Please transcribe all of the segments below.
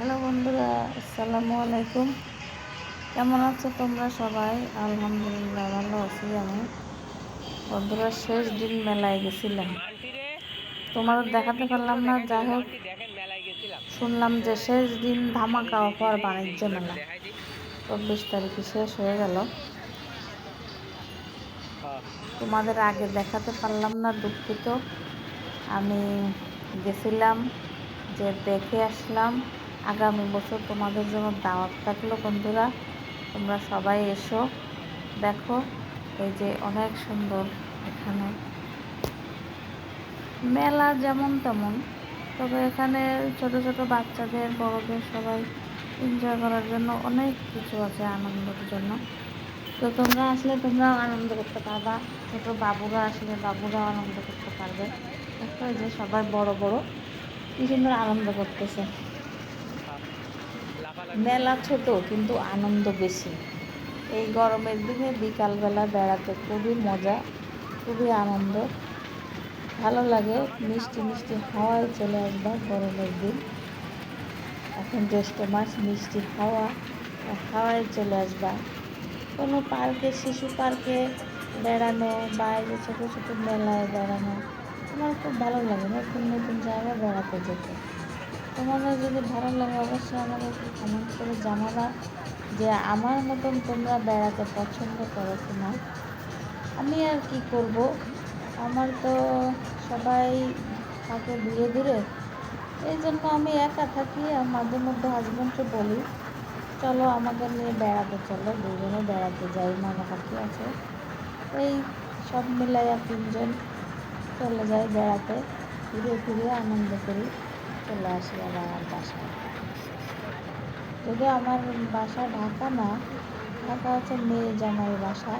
Hello বন্ধুরা, আসসালামু আলাইকুম। কেমন আছো তোমরা সবাই? আলহামদুলিল্লাহ ভালো আছি আমি। বন্ধুরা, শেষ দিন মেলায় গেছিলাম। তোমাদের দেখাতে পারলাম না, যাই হোক। শুনলাম যে শেষ দিন ধামাকা অফার বাণিজ্য মেলা। চব্বিশ তারিখে শেষ হয়ে গেল। তোমাদের আগে দেখাতে পারলাম না, দুঃখিত। আমি গেছিলাম, যে দেখে আসলাম। আগামী বছর তোমাদের জন্য দাওয়াত থাকল। বন্ধুরা, তোমরা সবাই এসো। দেখো, এই যে অনেক সুন্দর এখানে। মেলা যেমন তেমন, তবে এখানে ছোট ছোট বাচ্চাদের, বড়দের সবাই এনজয় করার জন্য অনেক কিছু আছে আনন্দের জন্য। তো তোমরা আসলে তোমরাও আনন্দ করতে পারবা। ছোট বাবুরা আসলে বাবুরাও আনন্দ করতে পারবে। দেখো যে সবাই বড় বড়, কি সুন্দর আনন্দ করতেছে। মেলা ছোট, কিন্তু আনন্দ বেশি। এই গরমের দিনে বিকালবেলা বেড়াতে খুবই মজা, খুবই আনন্দ। ভালো লাগে, মিষ্টি মিষ্টি হাওয়ায় চলে আসবা গরমের দিন। এখন জ্যৈষ্ঠ মাস, মিষ্টি হাওয়া হাওয়ায় চলে আসবা। কোনো পার্কে, শিশু পার্কে বেড়ানো, বাইরে ছোটো ছোটো মেলায় বেড়ানো, আমার খুব ভালো লাগে নতুন নতুন জায়গায় বেড়াতে যেতে। তোমাদের যদি ভালো লাগে, অবশ্যই আমাদেরকে কমেন্ট করে জানাবা যে আমার মতন তোমরা বেড়াতে পছন্দ করো কি না আমি আর কি করব? আমার তো সবাই থাকে দূরে দূরে। এই জন্য আমি একা থাকি আর মাঝে মধ্যে হাজব্যান্ডকে বলি, চলো আমাকে নিয়ে বেড়াতে চলো, দুজনে বেড়াতে যাই মামা কাকি আছে। এই সব মিলাইয়া তিনজন চলে যাই বেড়াতে, ঘুরে ফিরে আনন্দ করি। চলে আসি আবার বাসায়। যদি আমার বাসা ঢাকা না, ঢাকা হচ্ছে মেয়ে জামাই বাসা।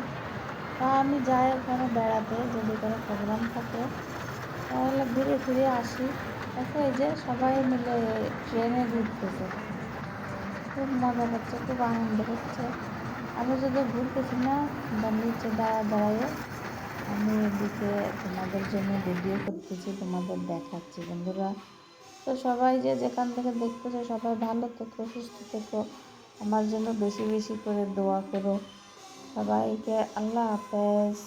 তা আমি যাই ওখানে বেড়াতে, যদি কোনো প্রোগ্রাম থাকে, তাহলে ঘুরে ফিরে আসি। দেখো এই যে সবাই মিলে ট্রেনে ঘুরতেছে। খুব মজা হচ্ছে খুব আনন্দ হচ্ছে আমি যদি ঘুরতেছি না, বা নিচে দাঁড়া দাঁড়ায়, আমি এদিকে তোমাদের জন্য ভিডিও করতেছি, তোমাদের দেখাচ্ছি। বন্ধুরা তো সবাই যে যেখান থেকে দেখতেছো, সবাই ভালো থেকো, সুস্থ থেকো। আমার জন্য বেশি বেশি করে দোয়া করো। সবাইকে আল্লাহ হাফেজ।